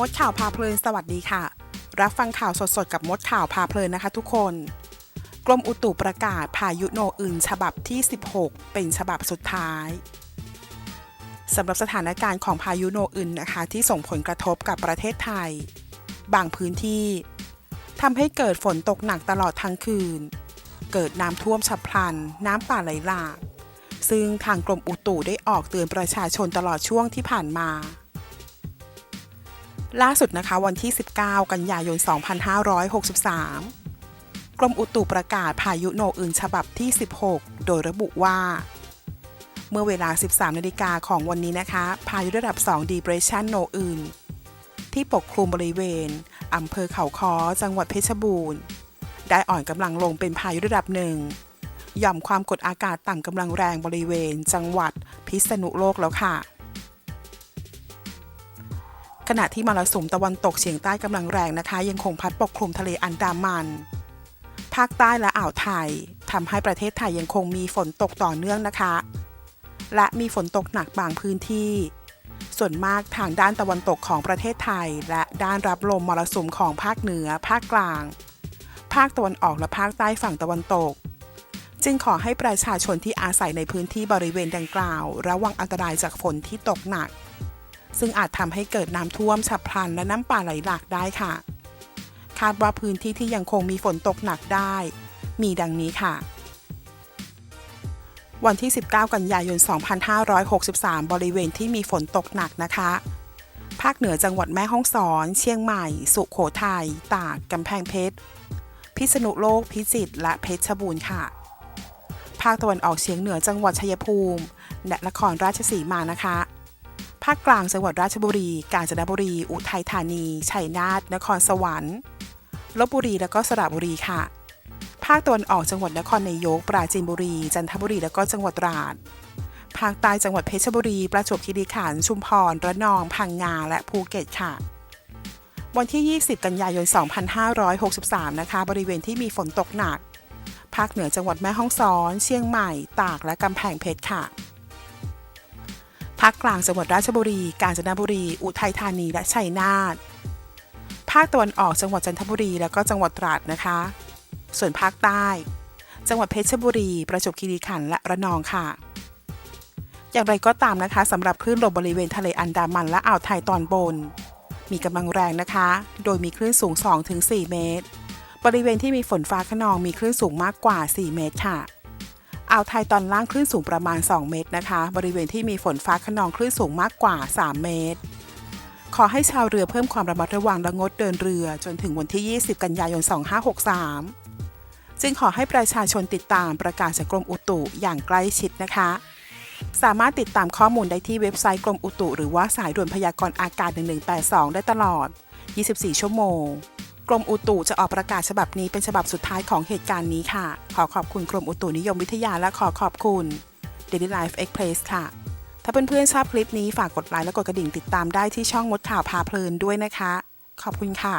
มดข่าวพาเพลินสวัสดีค่ะ รับฟังข่าวสดๆ กับมดข่าวพาเพลินนะคะทุกคน กรมอุตุประกาศพายุโนอื่นฉบับที่ 16 เป็นฉบับสุดท้ายสำหรับสถานการณ์ของพายุโนอื่นนะคะ ที่ส่งผลกระทบกับประเทศไทย บางพื้นที่ทำให้เกิดฝนตกหนักตลอดทั้งคืน เกิดน้ำท่วมฉับพลัน น้ำป่าไหลหลาก ซึ่งทางกรมอุตุได้ออกเตือนประชาชนตลอดช่วงที่ผ่านมา ล่าสุดนะคะวันที่ 19 กันยายน 2563 กรมอุตุประกาศพายุโนอื่นฉบับที่ 16 โดยระบุว่า เมื่อเวลา 13นาฬิกาของวันนี้นะคะ พายุระดับ 2 depression โนอื่น ที่ปกคลุมบริเวณอำเภอเขาค้อจังหวัดเพชรบูรณ์ ได้อ่อนกำลังลงเป็นพายุระดับหนึ่งหย่อมความกดอากาศต่ำกำลังแรงบริเวณ จังหวัดพิษณุโลกแล้วค่ะ ขณะที่มรสุมตะวันตกเฉียงใต้กำลังแรงนะคะ ยังคงพัดปกคลุมทะเลอันดามัน ภาคใต้และอ่าวไทยทำให้ประเทศไทยยังคงมีฝนตกต่อเนื่องนะคะ และมีฝนตกหนักบางพื้นที่ ส่วนมากทางด้านตะวันตกของประเทศไทย และด้านรับลมมรสุมของภาคเหนือ ภาคกลาง ภาคตะวันออกและภาคใต้ฝั่งตะวันตก จึงขอให้ประชาชนที่อาศัยในพื้นที่บริเวณดังกล่าว ระวังอันตรายจากฝนที่ตกหนัก ซึ่งอาจทำให้เกิดน้ำท่วมฉับพลันและน้ำป่าไหลหลากได้ค่ะ คาดว่าพื้นที่ที่ยังคงมีฝนตกหนักได้ มีดังนี้ค่ะ วันที่ 19 กันยายน 2563 บริเวณที่มีฝนตกหนักนะคะภาคเหนือจังหวัดแม่ฮ่องสอน เชียงใหม่ สุโขทัย ตาก กำแพงเพชร พิษณุโลก พิจิตร และเพชรบูรณ์ค่ะ ภาคตะวันออกเฉียงเหนือจังหวัดชัยภูมิ และนครราชสีมานะคะ ภาคกลางจังหวัดราชบุรี กาญจนบุรี อุทัยธานี ชัยนาท นครสวรรค์ ลบบุรี และก็สระบุรีค่ะ ภาคตะวันออกจังหวัดนครนายก ปราจีนบุรี จันทบุรี และก็จังหวัดตราด ภาคใต้จังหวัดเพชรบุรี ประจวบคีรีขันธ์ ชุมพร ระนอง พังงา และภูเก็ตค่ะ วันที่ 20 กันยายน 2563 นะคะ บริเวณที่มีฝนตกหนัก ภาคเหนือจังหวัดแม่ฮ่องสอน เชียงใหม่ ตาก และกำแพงเพชรค่ะาคกลางจังหวัดราชบุรี กาญจนบุรี อุทัยธานี และชัยนาท ภาคตะวันออกจังหวัดจันทบุรี และก็จังหวัดตราดนะคะ ส่วนภาคใต้ จังหวัดเพชรบุรี ประจวบคีรีขันธ์และระนองค่ะ อย่างไรก็ตามนะคะสำหรับคลื่นลมบริเวณทะเลอันดามันและอ่าวไทยตอนบน มีกำลังแรงนะคะ โดยมีคลื่นสูง 2-4 เมตร บริเวณที่มีฝนฟ้าขนองมีคลื่นสูงมากกว่า 4 เมตรค่ะ อ่าวไทยตอนล่างคลื่นสูงประมาณ 2 เมตรนะคะ บริเวณที่มีฝนฟ้าขนองคลื่นสูงมากกว่า 3 เมตร ขอให้ชาวเรือเพิ่มความระมัดระวังและงดเดินเรือ จนถึงวันที่ 20 กันยายน 2563 จึงขอให้ประชาชนติดตามประกาศจากกรมอุตุอย่างใกล้ชิดนะคะ สามารถติดตามข้อมูลได้ที่เว็บไซต์กรมอุตุ หรือว่าสายด่วนพยากรณ์อากาศ 1182 ได้ตลอด 24 ชั่วโมง กรมอุตุจะออกประกาศฉบับนี้เป็นฉบับสุดท้ายของเหตุการณ์นี้ค่ะ ขอขอบคุณกรมอุตุนิยมวิทยาและขอขอบคุณ Daily Life Express ค่ะ ถ้าเพื่อนๆชอบคลิปนี้ฝากกดไลค์และกดกระดิ่งติดตามได้ที่ช่องมดข่าวพาเพลินด้วยนะคะ ขอบคุณค่ะ